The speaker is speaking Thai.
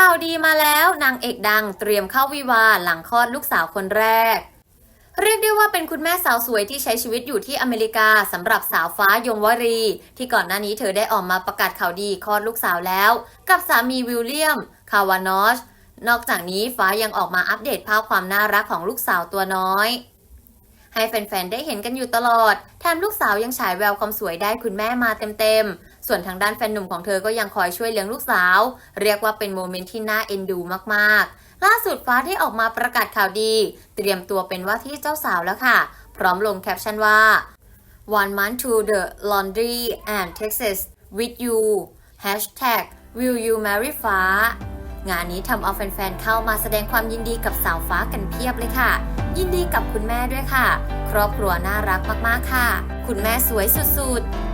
ข่าวดีมาแล้วนางเอกดังเตรียมเข้าวิวาหลังคลอดลูกสาวคนแรก เรียกได้ว่าเป็นคุณแม่สาวสวยที่ใช้ชีวิตอยู่ที่อเมริกาสำหรับสาวฟ้ายงวรี ที่ก่อนหน้านี้เธอได้ออกมาประกาศข่าวดีคลอดลูกสาวแล้ว กับสามีวิลเลียม คาวานอชนอกจากนี้ฟ้ายังออกมาอัปเดตภาพความน่ารักของลูกสาวตัวน้อย ให้แฟนๆได้เห็นกันอยู่ตลอดแถมลูกสาวยังฉายแววความสวยได้คุณแม่มาเต็มๆ ส่วนทางด้านแฟนหนุ่มของเธอก็ยังคอยช่วยเลี้ยงลูกสาว เรียกว่าเป็นโมเมนต์ที่น่าเอ็นดูมากๆ ล่าสุดฟ้าได้ออกมาประกาศข่าวดี เตรียมตัวเป็นว่าที่เจ้าสาวแล้วค่ะ พร้อมลงแคปชั่นว่า one month to the laundry and Texas with you hashtag will you marry ฟ้างานนี้ทำเอาแฟนๆ เข้ามาแสดงความยินดีกับสาวฟ้ากันเพียบเลยค่ะ ยินดีกับคุณแม่ด้วยค่ะ ครอบครัวน่ารักมากๆค่ะ คุณแม่สวยสุดๆ